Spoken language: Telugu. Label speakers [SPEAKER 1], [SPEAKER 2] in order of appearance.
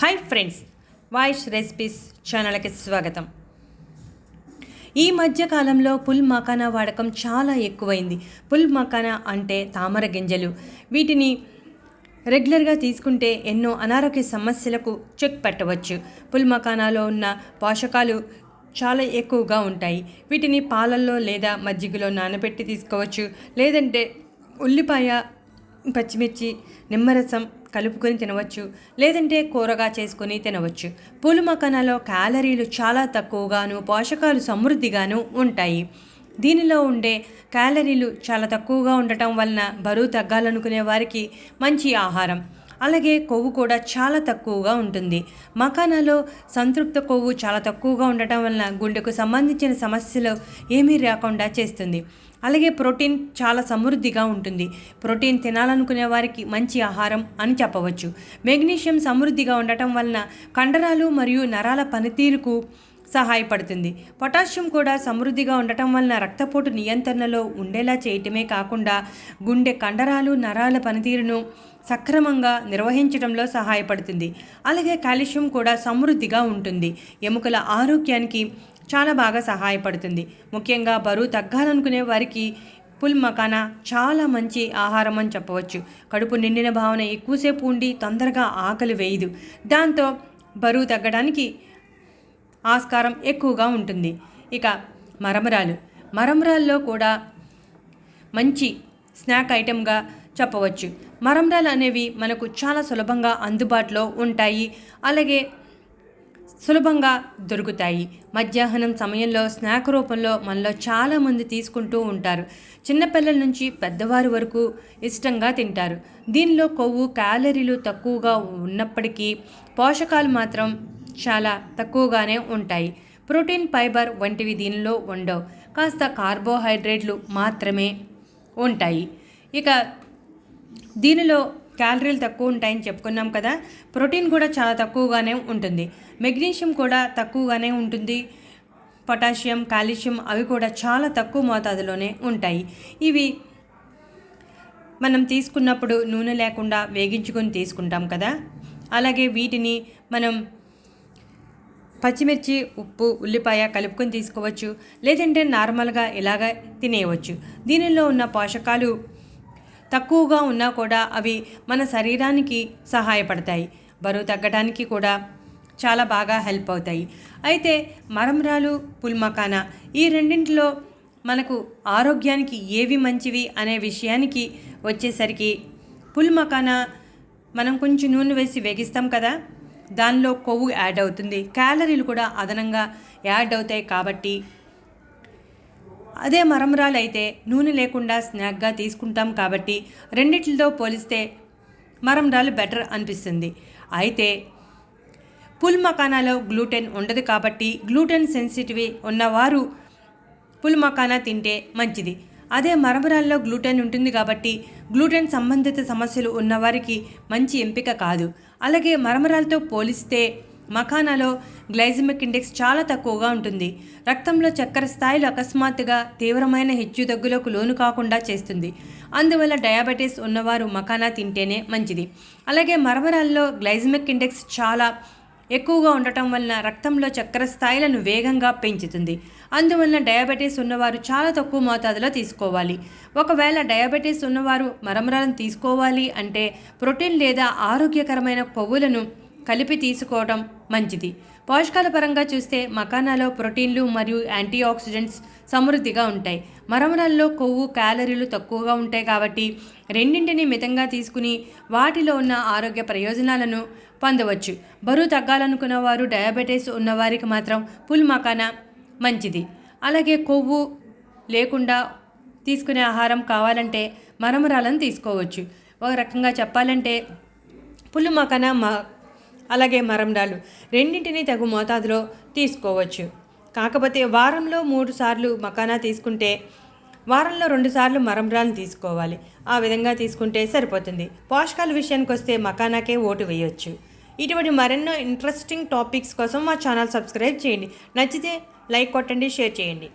[SPEAKER 1] హాయ్ ఫ్రెండ్స్ వాయిస్ రెసిపీస్ ఛానల్కి స్వాగతం. ఈ మధ్యకాలంలో పుల్ మకానా వాడకం చాలా ఎక్కువైంది. పుల్ మకానా అంటే తామర గింజలు. వీటిని రెగ్యులర్గా తీసుకుంటే ఎన్నో అనారోగ్య సమస్యలకు చెక్ పెట్టవచ్చు. పుల్ మకానాలో ఉన్న పోషకాలు చాలా ఎక్కువగా ఉంటాయి. వీటిని పాలల్లో లేదా మజ్జిగలో నానబెట్టి తీసుకోవచ్చు. లేదంటే ఉల్లిపాయ పచ్చిమిర్చి నిమ్మరసం కలుపుకొని తినవచ్చు లేదంటే కూరగా చేసుకొని తినవచ్చు. పూలు మకానాలో క్యాలరీలు చాలా తక్కువగాను పోషకాలు సమృద్ధిగాను ఉంటాయి. దీనిలో ఉండే క్యాలరీలు చాలా తక్కువగా ఉండటం వలన బరువు తగ్గాలనుకునే వారికి మంచి ఆహారం. అలాగే కొవ్వు కూడా చాలా తక్కువగా ఉంటుంది. మకానాలో సంతృప్త కొవ్వు చాలా తక్కువగా ఉండటం వలన గుండెకు సంబంధించిన సమస్యలు ఏమీ రాకుండా చేస్తుంది. అలాగే ప్రోటీన్ చాలా సమృద్ధిగా ఉంటుంది. ప్రోటీన్ తినాలనుకునే వారికి మంచి ఆహారం అని చెప్పవచ్చు. మెగ్నీషియం సమృద్ధిగా ఉండటం వలన కండరాలు మరియు నరాల పనితీరుకు సహాయపడుతుంది. పొటాషియం కూడా సమృద్ధిగా ఉండటం వలన రక్తపోటు నియంత్రణలో ఉండేలా చేయటమే కాకుండా గుండె కండరాలు నరాల పనితీరును సక్రమంగా నిర్వహించడంలో సహాయపడుతుంది. అలాగే కాల్షియం కూడా సమృద్ధిగా ఉంటుంది. ఎముకల ఆరోగ్యానికి చాలా బాగా సహాయపడుతుంది. ముఖ్యంగా బరువు తగ్గాలనుకునే వారికి పుల్ మకానా చాలా మంచి ఆహారం అని చెప్పవచ్చు. కడుపు నిండిన భావన ఎక్కువసేపు ఉండి తొందరగా ఆకలి వేయదు. దాంతో బరువు తగ్గడానికి ఆస్కారం ఎక్కువగా ఉంటుంది. ఇక మరమరాలు. మరమరాల్లో కూడా మంచి స్నాక్ ఐటెంగా చెప్పవచ్చు. మరమరాలు అనేవి మనకు చాలా సులభంగా అందుబాటులో ఉంటాయి. అలాగే సులభంగా దొరుకుతాయి. మధ్యాహ్నం సమయంలో స్నాక్ రూపంలో మనలో చాలామంది తీసుకుంటూ ఉంటారు. చిన్నపిల్లల నుంచి పెద్దవారి వరకు ఇష్టంగా తింటారు. దీనిలో కొవ్వు క్యాలరీలు తక్కువగా ఉన్నప్పటికీ పోషకాలు మాత్రం చాలా తక్కువగానే ఉంటాయి. ప్రోటీన్ ఫైబర్ వంటివి దీనిలో ఉండవు. కాస్త కార్బోహైడ్రేట్లు మాత్రమే ఉంటాయి. ఇక దీనిలో క్యాలరీలు తక్కువ ఉంటాయని చెప్పుకున్నాం కదా. ప్రోటీన్ కూడా చాలా తక్కువగానే ఉంటుంది. మెగ్నీషియం కూడా తక్కువగానే ఉంటుంది. పొటాషియం కాల్షియం అవి కూడా చాలా తక్కువ మోతాదులోనే ఉంటాయి. ఇవి మనం తీసుకున్నప్పుడు నూనె లేకుండా వేగించుకొని తీసుకుంటాం కదా. అలాగే వీటిని మనం పచ్చిమిర్చి ఉప్పు ఉల్లిపాయ కలుపుకొని తీసుకోవచ్చు. లేదంటే నార్మల్గా ఇలాగ తినేయవచ్చు. దీనిలో ఉన్న పోషకాలు తక్కువగా ఉన్నా కూడా అవి మన శరీరానికి సహాయపడతాయి. బరువు తగ్గడానికి కూడా చాలా బాగా హెల్ప్ అవుతాయి. అయితే మరమరాలు పుల్మకానా ఈ రెండింటిలో మనకు ఆరోగ్యానికి ఏవి మంచివి అనే విషయానికి వచ్చేసరికి పుల్మకానా మనం కొంచెం నూనె వేసి వేగిస్తాం కదా దానిలో కొవ్వు యాడ్ అవుతుంది. క్యాలరీలు కూడా అదనంగా యాడ్ అవుతాయి కాబట్టి అదే మరమరాలు అయితే నూనె లేకుండా స్నాక్గా తీసుకుంటాం కాబట్టి రెండిట్లతో పోలిస్తే మరమరాలు బెటర్ అనిపిస్తుంది. అయితే పుల్ మకానాలో గ్లూటెన్ ఉండదు కాబట్టి గ్లూటెన్ సెన్సిటివ్ ఉన్నవారు పుల్ మకానా తింటే మంచిది. అదే మరమరాల్లో గ్లూటెన్ ఉంటుంది కాబట్టి గ్లూటెన్ సంబంధిత సమస్యలు ఉన్నవారికి మంచి ఎంపిక కాదు. అలాగే మరమరాలతో పోలిస్తే మఖానాలో గ్లైజమిక్ ఇండెక్స్ చాలా తక్కువగా ఉంటుంది. రక్తంలో చక్కెర స్థాయిలు అకస్మాత్తుగా తీవ్రమైన హెచ్చుతగ్గులకు లోను కాకుండా చేస్తుంది. అందువల్ల డయాబెటీస్ ఉన్నవారు మఖానా తింటేనే మంచిది. అలాగే మరమరాల్లో గ్లైజమిక్ ఇండెక్స్ చాలా ఎక్కువగా ఉండటం వలన రక్తంలో చక్కెర స్థాయిలను వేగంగా పెంచుతుంది. అందువలన డయాబెటీస్ ఉన్నవారు చాలా తక్కువ మోతాదులో తీసుకోవాలి. ఒకవేళ డయాబెటీస్ ఉన్నవారు మరమరాలను తీసుకోవాలి అంటే ప్రోటీన్ లేదా ఆరోగ్యకరమైన కొవ్వులను కలిపి తీసుకోవడం మంచిది. పోషకాల పరంగా చూస్తే మకానాలో ప్రోటీన్లు మరియు యాంటీ ఆక్సిడెంట్స్ సమృద్ధిగా ఉంటాయి. మరమరాల్లో కొవ్వు క్యాలరీలు తక్కువగా ఉంటాయి కాబట్టి రెండింటిని మితంగా తీసుకుని వాటిలో ఉన్న ఆరోగ్య ప్రయోజనాలను పొందవచ్చు. బరువు తగ్గాలనుకున్న వారు డయాబెటీస్ ఉన్నవారికి మాత్రం పుల్ మకానా మంచిది. అలాగే కొవ్వు లేకుండా తీసుకునే ఆహారం కావాలంటే మరమరాలను తీసుకోవచ్చు. ఒక రకంగా చెప్పాలంటే పుల్లు మకానా మ అలాగే మరండాలు రెండింటినీ తగు మోతాదులో తీసుకోవచ్చు. కాకపోతే వారంలో మూడు సార్లు మకానా తీసుకుంటే వారంలో రెండు సార్లు మరంరాలను తీసుకోవాలి. ఆ విధంగా తీసుకుంటే సరిపోతుంది. పోషకాల విషయానికి వస్తే మకానాకే ఓటు వేయొచ్చు. ఇటువంటి మరెన్నో ఇంట్రెస్టింగ్ టాపిక్స్ కోసం మా ఛానల్ సబ్స్క్రైబ్ చేయండి. నచ్చితే లైక్ కొట్టండి షేర్ చేయండి.